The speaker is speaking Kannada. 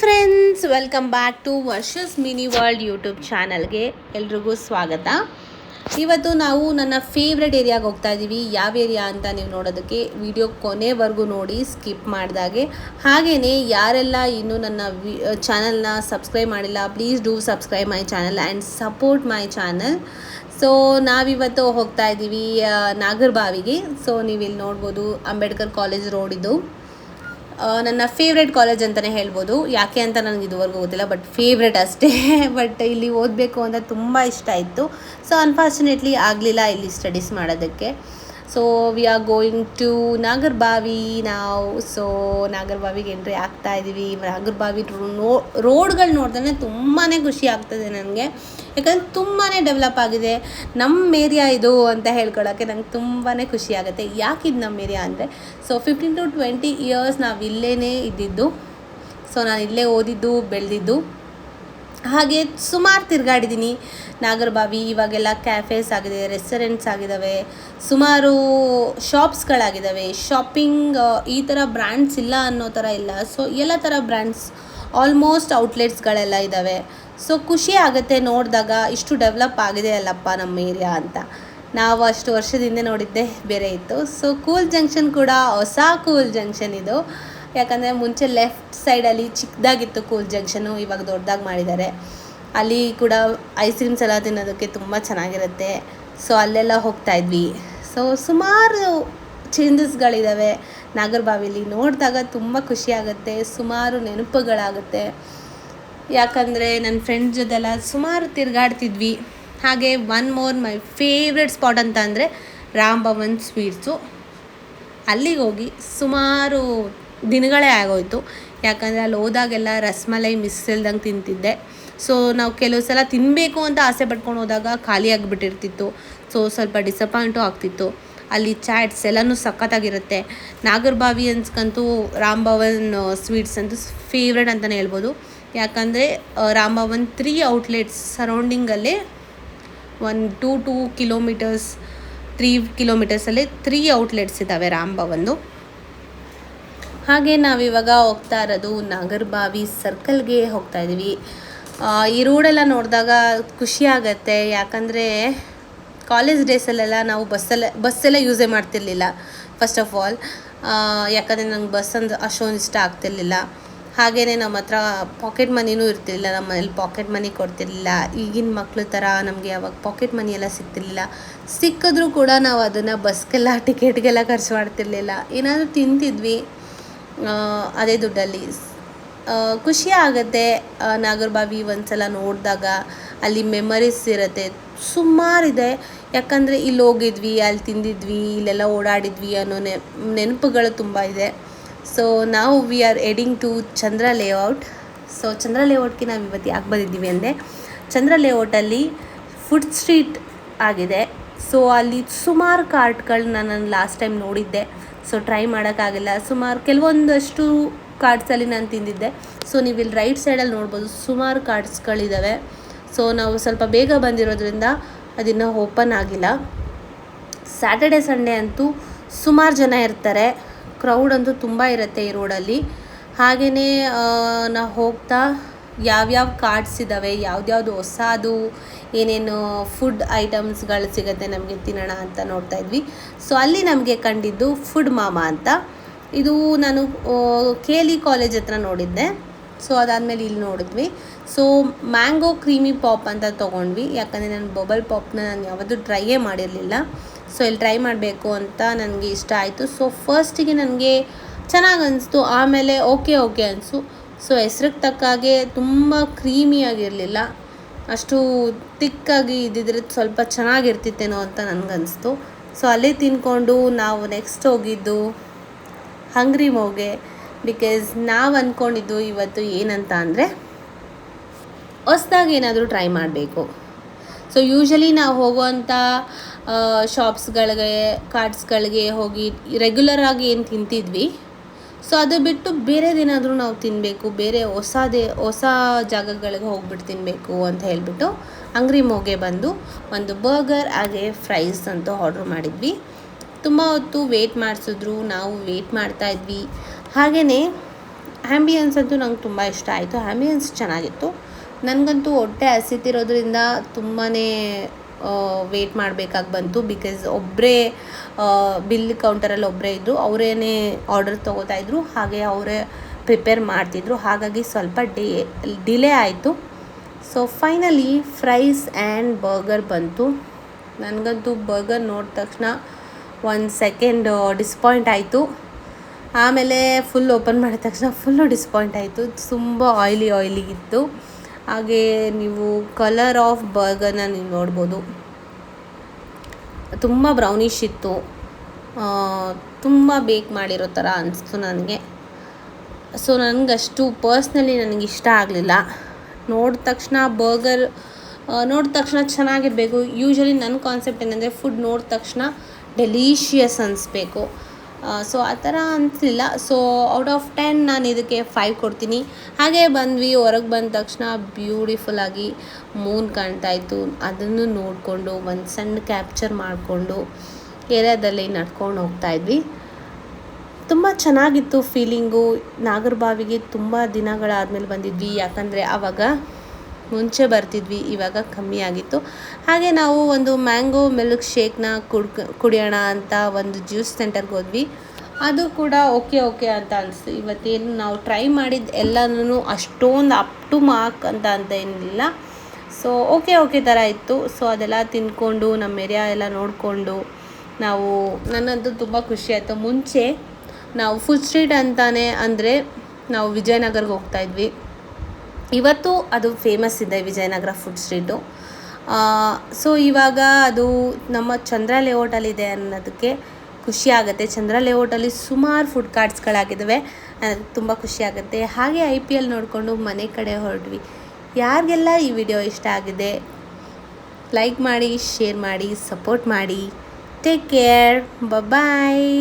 Friends welcome back to Varsha's mini world YouTube ಚಾನಲ್ಗೆ ಎಲ್ರಿಗೂ ಸ್ವಾಗತ. ಇವತ್ತು ನಾವು ನನ್ನ ಫೇವ್ರೆಟ್ ಏರಿಯಾಗೆ ಹೋಗ್ತಾ ಇದ್ದೀವಿ ಯಾವ ಏರಿಯಾ ಅಂತ ನೀವು ನೋಡೋದಕ್ಕೆ ವಿಡಿಯೋ ಕೊನೆವರೆಗೂ ನೋಡಿ ಸ್ಕಿಪ್ ಮಾಡಿದಾಗೆ. ಹಾಗೆಯೇ ಯಾರೆಲ್ಲ ಇನ್ನೂ ನನ್ನ ವಿ ಚಾನಲ್ನ ಸಬ್ಸ್ಕ್ರೈಬ್ ಮಾಡಿಲ್ಲ please do subscribe my channel and support my channel so ನಾವಿವತ್ತು ಹೋಗ್ತಾ ಇದ್ದೀವಿ ನಾಗರ್ಬಾವಿಗೆ. ಸೊ ನೀವು ಇಲ್ಲಿ ನೋಡ್ಬೋದು ಅಂಬೇಡ್ಕರ್ ಕಾಲೇಜ್ ರೋಡಿದ್ದು ನನ್ನ ಫೇವ್ರೆಟ್ ಕಾಲೇಜ್ ಅಂತಲೇ ಹೇಳ್ಬೋದು. ಯಾಕೆ ಅಂತ ನನಗೆ ಇದುವರೆಗೂ ಗೊತ್ತಿಲ್ಲ ಬಟ್ ಫೇವ್ರೆಟ್ ಅಷ್ಟೇ. ಬಟ್ ಇಲ್ಲಿ ಓದಬೇಕು ಅಂತ ತುಂಬ ಇಷ್ಟ ಇತ್ತು ಸೊ ಅನ್ಫಾರ್ಚುನೇಟ್ಲಿ ಆಗಲಿಲ್ಲ ಇಲ್ಲಿ ಸ್ಟಡೀಸ್ ಮಾಡೋದಕ್ಕೆ. So we are going to Nagarabhavi ನಾವು ಸೊ ನಾಗರ್ಬಾವಿಗೆ ಎಂಟ್ರಿ ಆಗ್ತಾ ಇದ್ದೀವಿ ನಾಗರ್ಬಾವಿ ನೋ ರೋಡ್ಗಳು ನೋಡಿದ್ರೆ ತುಂಬಾ ಖುಷಿ ಆಗ್ತದೆ ನನಗೆ. ಯಾಕಂದರೆ ತುಂಬಾ ಡೆವಲಪ್ ಆಗಿದೆ. ನಮ್ಮ ಏರಿಯಾ ಇದು ಅಂತ ಹೇಳ್ಕೊಳ್ಳೋಕ್ಕೆ ನಂಗೆ ತುಂಬಾ ಖುಷಿ ಆಗುತ್ತೆ. ಯಾಕಿದ್ದು ಇದು ನಮ್ಮ ಏರಿಯಾ ಅಂದರೆ so fifteen to twenty years ನಾವು ಇಲ್ಲೇ ಇದ್ದಿದ್ದು. ಸೊ ನಾನು ಇಲ್ಲೇ ಓದಿದ್ದು, ಬೆಳೆದಿದ್ದು. ಹಾಗೆ ಸುಮಾರು ತಿರುಗಾಡಿದ್ದೀನಿ ನಾಗರಬಾವಿ, ಇವಾಗೆಲ್ಲ ಕ್ಯಾಫೇಸ್ ಆಗಿದೆ ರೆಸ್ಟೋರೆಂಟ್ಸ್ ಆಗಿದ್ದಾವೆ ಸುಮಾರು ಶಾಪ್ಸ್ಗಳಾಗಿದ್ದಾವೆ ಶಾಪಿಂಗ್ ಈ ಥರ ಬ್ರ್ಯಾಂಡ್ಸ್ ಇಲ್ಲ ಅನ್ನೋ ಥರ ಇಲ್ಲ. ಸೊ ಎಲ್ಲ ಥರ ಬ್ರ್ಯಾಂಡ್ಸ್ ಆಲ್ಮೋಸ್ಟ್ ಔಟ್ಲೆಟ್ಸ್ಗಳೆಲ್ಲ ಇದ್ದಾವೆ ಸೊ ಖುಷಿ ಆಗುತ್ತೆ ನೋಡಿದಾಗ ಇಷ್ಟು ಡೆವಲಪ್ ಆಗಿದೆ ಅಲ್ಲಪ್ಪ ನಮ್ಮ ಏರಿಯಾ ಅಂತ. ನಾವು ಅಷ್ಟು ವರ್ಷದಿಂದ ನೋಡಿದ್ದೆ ಬೇರೆ ಇತ್ತು. ಸೊ ಕೂಲ್ ಜಂಕ್ಷನ್ ಕೂಡ, ಹೊಸ ಕೂಲ್ ಜಂಕ್ಷನ್ ಇದು. ಯಾಕಂದರೆ ಮುಂಚೆ ಲೆಫ್ಟ್ ಸೈಡಲ್ಲಿ ಚಿಕ್ಕದಾಗಿತ್ತು ಕೂಲ್ ಜಂಕ್ಷನು ಇವಾಗ ದೊಡ್ಡದಾಗಿ ಮಾಡಿದ್ದಾರೆ ಅಲ್ಲಿ ಕೂಡ ಐಸ್ ಕ್ರೀಮ್ಸ್ ಎಲ್ಲ ತಿನ್ನೋದಕ್ಕೆ ತುಂಬ ಚೆನ್ನಾಗಿರುತ್ತೆ. ಸೊ ಅಲ್ಲೆಲ್ಲ ಹೋಗ್ತಾ ಇದ್ವಿ. ಸೊ ಸುಮಾರು ಚೇಂಜಸ್ಗಳಿದ್ದಾವೆ ನಾಗರಬಾವಿಲಿ ನೋಡಿದಾಗ ತುಂಬ ಖುಷಿಯಾಗುತ್ತೆ ಸುಮಾರು ನೆನಪುಗಳಾಗುತ್ತೆ. ಯಾಕಂದರೆ ನನ್ನ ಫ್ರೆಂಡ್ಸ್ ಜೊತೆಲ್ಲ ಸುಮಾರು ತಿರುಗಾಡ್ತಿದ್ವಿ. ಹಾಗೆ one more my favourite spot ಅಂತ ಅಂದರೆ ರಾಮ್ ಭವನ್ ಸ್ವೀಟ್ಸು ಅಲ್ಲಿಗೆ ಹೋಗಿ ಸುಮಾರು ದಿನಗಳೇ ಆಗೋಯ್ತು. ಯಾಕಂದರೆ ಅಲ್ಲಿ ಹೋದಾಗೆಲ್ಲ ರಸ್ಮಲೈ ಮಿಸ್ ಇಲ್ದಂಗೆ ತಿಂತಿದ್ದೆ. ಸೊ ನಾವು ಕೆಲವು ಸಲ ತಿನ್ನಬೇಕು ಅಂತ ಆಸೆ ಪಡ್ಕೊಂಡು ಹೋದಾಗ ಖಾಲಿ ಆಗಿಬಿಟ್ಟಿರ್ತಿತ್ತು. ಸೊ ಸ್ವಲ್ಪ ಡಿಸಪಾಯಿಂಟು ಆಗ್ತಿತ್ತು. ಅಲ್ಲಿ ಚಾಟ್ಸ್ ಎಲ್ಲನೂ ಸಖತ್ತಾಗಿರುತ್ತೆ. ನಾಗರಬಾವಿ ಅನ್ಸ್ಕಂತೂ ರಾಮ್ ಭವನ್ ಸ್ವೀಟ್ಸ್ ಅಂತೂ ಫೇವ್ರೆಟ್ ಅಂತಲೇ ಹೇಳ್ಬೋದು. ಯಾಕಂದರೆ Ram Bhavan three outlets ಸರೌಂಡಿಂಗಲ್ಲೇ one two two kilometres three ಕಿಲೋಮೀಟರ್ಸಲ್ಲಿ three outlets ಇದ್ದಾವೆ ರಾಮ್ ಭವನ್ದು. ಹಾಗೆ ನಾವಿವಾಗ ಹೋಗ್ತಾ ಇರೋದು ನಾಗರಬಾವಿ ಸರ್ಕಲ್ಗೆ ಹೋಗ್ತಾ ಇದ್ದೀವಿ. ಈ ರೋಡೆಲ್ಲ ನೋಡಿದಾಗ ಖುಷಿ ಆಗತ್ತೆ. ಯಾಕಂದರೆ ಕಾಲೇಜ್ ಡೇಸಲ್ಲೆಲ್ಲ ನಾವು ಬಸ್ಸಲ್ಲೇ, ಬಸ್ಸೆಲ್ಲ ಯೂಸೇ ಮಾಡ್ತಿರ್ಲಿಲ್ಲ ಫಸ್ಟ್ ಆಫ್ ಆಲ್ ಯಾಕಂದರೆ ನಂಗೆ ಬಸ್ ಅಂದ್ರೆ ಅಷ್ಟೊಂದು ಇಷ್ಟ ಆಗ್ತಿರ್ಲಿಲ್ಲ. ಹಾಗೆಯೇ ನಮ್ಮ ಹತ್ರ ಪಾಕೆಟ್ ಮನಿನೂ ಇರ್ತಿರ್ಲಿಲ್ಲ, ನಮ್ಮ ಮನೇಲಿ ಪಾಕೆಟ್ ಮನಿ ಕೊಡ್ತಿರ್ಲಿಲ್ಲ. ಈಗಿನ ಮಕ್ಳ ಥರ ನಮಗೆ ಅವಾಗ ಪಾಕೆಟ್ ಮನಿ ಎಲ್ಲ ಸಿಗ್ತಿರ್ಲಿಲ್ಲ. ಸಿಕ್ಕಿದ್ರೂ ಕೂಡ ನಾವು ಅದನ್ನು ಬಸ್ಗೆಲ್ಲ ಟಿಕೆಟ್ಗೆಲ್ಲ ಖರ್ಚು ಮಾಡ್ತಿರ್ಲಿಲ್ಲ. ಏನಾದರೂ ತಿಂತಿದ್ವಿ. ಅದೇ ದುಡ್ಡಲ್ಲಿ. ಖುಷಿ ಆಗುತ್ತೆ ನಾಗರಬಾವಿ ಒಂದ್ಸಲ ನೋಡಿದಾಗ. ಅಲ್ಲಿ ಮೆಮರೀಸ್ ಇರುತ್ತೆ. ಸುಮಾರಿದೆ ಯಾಕಂದರೆ ಇಲ್ಲಿ ಹೋಗಿದ್ವಿ, ಅಲ್ಲಿ ತಿಂದಿದ್ವಿ, ಇಲ್ಲೆಲ್ಲ ಓಡಾಡಿದ್ವಿ ಅನ್ನೋ ನೆನಪುಗಳು ತುಂಬ ಇದೆ. ಸೊ ನಾವು we are heading to Chandra layout so Chandra ಲೇಔಟ್ಗೆ ನಾವು ಇವತ್ತು ಯಾಕೆ ಬಂದಿದ್ದೀವಿ ಅಂದರೆ ಚಂದ್ರ ಲೇಔಟಲ್ಲಿ ಫುಡ್ ಸ್ಟ್ರೀಟ್ ಆಗಿದೆ. ಸೊ ಅಲ್ಲಿ ಸುಮಾರು ಕಾರ್ಟ್ಗಳನ್ನ ನಾನು ಲಾಸ್ಟ್ ಟೈಮ್ ನೋಡಿದ್ದೆ. ಸೊ ಟ್ರೈ ಮಾಡೋಕ್ಕಾಗಿಲ್ಲ. ಸುಮಾರು ಕೆಲವೊಂದಷ್ಟು ಕಾರ್ಡ್ಸಲ್ಲಿ ನಾನು ತಿಂದಿದ್ದೆ. ಸೊ ನೀವು ಇಲ್ಲಿ ರೈಟ್ ಸೈಡಲ್ಲಿ ನೋಡ್ಬೋದು ಸುಮಾರು ಕಾರ್ಡ್ಸ್ಗಳಿದ್ದಾವೆ ಸೊ ನಾವು ಸ್ವಲ್ಪ ಬೇಗ ಬಂದಿರೋದ್ರಿಂದ ಅದನ್ನು ಓಪನ್ ಆಗಿಲ್ಲ. ಸ್ಯಾಟರ್ಡೆ ಸಂಡೇ ಅಂತೂ ಸುಮಾರು ಜನ ಇರ್ತಾರೆ. ಕ್ರೌಡ್ ಅಂತೂ ತುಂಬ ಇರುತ್ತೆ ಈ ರೋಡಲ್ಲಿ ಹಾಗೆಯೇ ನಾವು ಹೋಗ್ತಾ ಯಾವ್ಯಾವ ಕಾರ್ಡ್ಸ್ ಇದ್ದಾವೆ ಯಾವ್ದ್ಯಾವ್ದು ಹೊಸದು, ಏನೇನು ಫುಡ್ ಐಟಮ್ಸ್ಗಳು ಸಿಗುತ್ತೆ ನಮಗೆ ತಿನ್ನೋಣ ಅಂತ ನೋಡ್ತಾ ಇದ್ವಿ. ಸೊ ಅಲ್ಲಿ ನಮಗೆ ಕಂಡಿದ್ದು ಫುಡ್ ಮಾಮಾ ಅಂತ. ಇದು ನಾನು ಕೇಲಿ ಕಾಲೇಜ್ ಹತ್ರ ನೋಡಿದ್ದೆ. ಸೊ ಅದಾದಮೇಲೆ ಇಲ್ಲಿ ನೋಡಿದ್ವಿ. ಸೊ ಮ್ಯಾಂಗೋ ಕ್ರೀಮಿ ಪಾಪ್ ಅಂತ ತೊಗೊಂಡ್ವಿ. ಯಾಕಂದರೆ ನಾನು ಬಬಲ್ ಪಾಪ್ನ ನಾನು ಯಾವತ್ತೂ ಟ್ರೈಯೇ ಮಾಡಿರಲಿಲ್ಲ. ಸೊ ಇಲ್ಲಿ ಟ್ರೈ ಮಾಡಬೇಕು ಅಂತ ನನಗೆ ಇಷ್ಟ ಆಯಿತು. ಸೊ ಫಸ್ಟಿಗೆ ನನಗೆ ಚೆನ್ನಾಗಿ ಅನಿಸ್ತು. ಆಮೇಲೆ ಓಕೆ ಓಕೆ ಅನಿಸ್ತು ಸೊ ಹೆಸ್ರಿಗೆ ತಕ್ಕ ಹಾಗೆ ತುಂಬ ಕ್ರೀಮಿಯಾಗಿರಲಿಲ್ಲ ಅಷ್ಟು ತಿಕ್ಕಾಗಿ ಇದ್ದಿದ್ರೆ ಸ್ವಲ್ಪ ಚೆನ್ನಾಗಿರ್ತಿತ್ತೇನೋ ಅಂತ ನನಗನ್ನಿಸ್ತು ಸೊ ಅಲ್ಲೇ ತಿನ್ಕೊಂಡು ನಾವು ನೆಕ್ಸ್ಟ್ ಹೋಗಿದ್ದು ಹಂಗ್ರಿ ಮೋಗೆ ಬಿಕಾಸ್ ನಾವು ಅಂದ್ಕೊಂಡಿದ್ದು ಇವತ್ತು ಏನಂತ ಅಂದರೆ ಹೊಸ್ದಾಗಿ ಏನಾದರೂ ಟ್ರೈ ಮಾಡಬೇಕು. ಸೊ ಯೂಶಲಿ ನಾವು ಹೋಗುವಂಥ ಶಾಪ್ಸ್ಗಳಿಗೆ ಕಾರ್ಡ್ಸ್ಗಳಿಗೆ ಹೋಗಿ ರೆಗ್ಯುಲರ್ ಆಗಿ ಏನು ತಿಂತಿದ್ವಿ. ಸೊ ಅದು ಬಿಟ್ಟು ಬೇರೆದೇನಾದರೂ ನಾವು ತಿನ್ನಬೇಕು ಬೇರೆ ಹೊಸದೇ, ಹೊಸ ಜಾಗಗಳಿಗೆ ಹೋಗ್ಬಿಟ್ಟು ತಿನ್ನಬೇಕು ಅಂತ ಹೇಳಿಬಿಟ್ಟು ಅಂಗಡಿ ಮೋಗೆ ಬಂದು ಒಂದು ಬರ್ಗರ್ ಹಾಗೆ ಫ್ರೈಸ್ ಅಂತ ಆರ್ಡ್ರ್ ಮಾಡಿದ್ವಿ. ತುಂಬ ಹೊತ್ತು ವೇಟ್ ಮಾಡಿಸಿದ್ರು, ನಾವು ವೇಟ್ ಮಾಡ್ತಾ ಇದ್ವಿ. ಹಾಗೆಯೇ ಆ್ಯಂಬಿಯನ್ಸ್ ಅಂತೂ ನಂಗೆ ತುಂಬ ಇಷ್ಟ ಆಯಿತು. ಆ್ಯಂಬಿಯನ್ಸ್ ಚೆನ್ನಾಗಿತ್ತು. ನನಗಂತೂ ಹೊಟ್ಟೆ ಹಸಿತಿರೋದ್ರಿಂದ ತುಂಬಾ ವೇಟ್ ಮಾಡಬೇಕಾಗಿ ಬಂತು ಬಿಕಾಸ್ ಒಬ್ಬರೇ ಬಿಲ್ ಕೌಂಟರಲ್ಲಿ ಒಬ್ಬರೇ ಇದ್ದರು ಅವರೇನೇ ಆರ್ಡರ್ ತೊಗೋತಾ ಇದ್ದರು ಹಾಗೆ ಅವರೇ ಪ್ರಿಪೇರ್ ಮಾಡ್ತಿದ್ರು. ಹಾಗಾಗಿ ಸ್ವಲ್ಪ ಡೇ ಡಿಲೇ ಆಯಿತು. So finally fries and burger ಬಂತು. ನನಗಂತೂ ಬರ್ಗರ್ ನೋಡಿದ ತಕ್ಷಣ ಒಂದು ಸೆಕೆಂಡ್ ಡಿಸಪಾಯಿಂಟ್ ಆಯಿತು. ಆಮೇಲೆ ಫುಲ್ ಓಪನ್ ಮಾಡಿದ ತಕ್ಷಣ ಫುಲ್ಲು ಡಿಸಪಾಯಿಂಟ್ ಆಯಿತು. ತುಂಬ ಆಯ್ಲಿ ಆಯ್ಲಿ ಹಾಗೆ ನೀವು ಕಲರ್ ಆಫ್ ಬರ್ಗರ್ನ ನೀವು ನೋಡ್ಬೋದು. ತುಂಬ ಬ್ರೌನಿಷ್ ಇತ್ತು. ತುಂಬ ಬೇಕ್ ಮಾಡಿರೋ ಥರ ಅನಿಸ್ತು ನನಗೆ. ಸೊ ನನಗಷ್ಟು ಪರ್ಸ್ನಲಿ ನನಗೆ ಇಷ್ಟ ಆಗಲಿಲ್ಲ. ನೋಡಿದ ತಕ್ಷಣ ಬರ್ಗರ್ ನೋಡಿದ ತಕ್ಷಣ ಚೆನ್ನಾಗಿರಬೇಕು. ಯೂಶ್ವಲಿ ನನ್ನ ಕಾನ್ಸೆಪ್ಟ್ ಏನಂದರೆ ಫುಡ್ ನೋಡಿದ ತಕ್ಷಣ ಡೆಲೀಷಿಯಸ್ ಅನಿಸ್ಬೇಕು. ಸೊ ಆ ಥರ ಅಂತಿಲ್ಲ. ಸೊ ಔಟ್ ಆಫ್ ಟೆನ್ ನಾನು ಇದಕ್ಕೆ ಫೈವ್ ಕೊಡ್ತೀನಿ. ಹಾಗೆ ಬಂದ್ವಿ. ಹೊರಗೆ ಬಂದ ತಕ್ಷಣ ಬ್ಯೂಟಿಫುಲ್ಲಾಗಿ ಮೂನ್ ಕಾಣ್ತಾ ಇತ್ತು. ಅದನ್ನು ನೋಡಿಕೊಂಡು, ಒಂದು ಸಣ್ಣ ಕ್ಯಾಪ್ಚರ್ ಮಾಡಿಕೊಂಡು, ಏರಿಯಾದಲ್ಲಿ ನಡ್ಕೊಂಡು ಹೋಗ್ತಾ ಇದ್ವಿ. ತುಂಬ ಚೆನ್ನಾಗಿತ್ತು ಫೀಲಿಂಗು ನಾಗರಬಾವಿಗೆ ತುಂಬ ದಿನಗಳಾದಮೇಲೆ ಬಂದಿದ್ವಿ. ಯಾಕಂದರೆ ಆವಾಗ ಮುಂಚೆ ಬರ್ತಿದ್ವಿ, ಇವಾಗ ಕಮ್ಮಿ ಆಗಿತ್ತು. ಹಾಗೆ ನಾವು ಒಂದು ಮ್ಯಾಂಗೋ ಮಿಲ್ಕ್ ಶೇಕ್ನ ಕುಡ್ಕ, ಕುಡಿಯೋಣ ಅಂತ ಒಂದು ಜ್ಯೂಸ್ ಸೆಂಟರ್ಗೆ ಹೋದ್ವಿ. ಅದು ಕೂಡ ಓಕೆ ಓಕೆ ಅಂತ ಅನಿಸ್ತು. ಇವತ್ತೇನು ನಾವು ಟ್ರೈ ಮಾಡಿದ ಎಲ್ಲನೂ ಅಷ್ಟೊಂದು ಅಪ್ ಟು ಮಾರ್ಕ್ ಅಂತ ಅಂತ ಏನಿಲ್ಲ. ಸೊ, ಓಕೆ ಓಕೆ ಥರ ಇತ್ತು. ಸೊ, ಅದೆಲ್ಲ ತಿನ್ಕೊಂಡು, ನಮ್ಮ ಏರಿಯಾ ಎಲ್ಲ ನೋಡಿಕೊಂಡು ನಾವು, ನನ್ನಂತೂ ತುಂಬ ಖುಷಿ ಆಯಿತು. ಮುಂಚೆ ನಾವು ಫುಡ್ ಸ್ಟ್ರೀಟ್ ಅಂತಾನೆ ಅಂದರೆ ನಾವು ವಿಜಯನಗರ್ಗೆ ಹೋಗ್ತಾ ಇದ್ವಿ. ಇವತ್ತು ಅದು ಫೇಮಸ್ ಇದೆ ವಿಜಯನಗರ ಫುಡ್ ಸ್ಟ್ರೀಟು ಸೊ ಇವಾಗ ಅದು ನಮ್ಮ ಚಂದ್ರ ಲೇಔಟಲ್ಲಿದೆ ಅನ್ನೋದಕ್ಕೆ ಖುಷಿ ಆಗುತ್ತೆ. ಚಂದ್ರ ಲೇಔಟಲ್ಲಿ ಸುಮಾರು ಫುಡ್ ಕಾರ್ಟ್ಸ್ಗಳಾಗಿದ್ದಾವೆ ತುಂಬ ಖುಷಿ ಆಗುತ್ತೆ. ಹಾಗೆ ಐ ಪಿ ಎಲ್ ನೋಡಿಕೊಂಡು ಮನೆ ಕಡೆ ಹೊರಟ್ವಿ. ಯಾರಿಗೆಲ್ಲ ಈ ವಿಡಿಯೋ ಇಷ್ಟ ಆಗಿದೆ ಲೈಕ್ ಮಾಡಿ ಶೇರ್ ಮಾಡಿ ಸಪೋರ್ಟ್ ಮಾಡಿ ಟೇಕ್ ಕೇರ್ ಬಾಯ್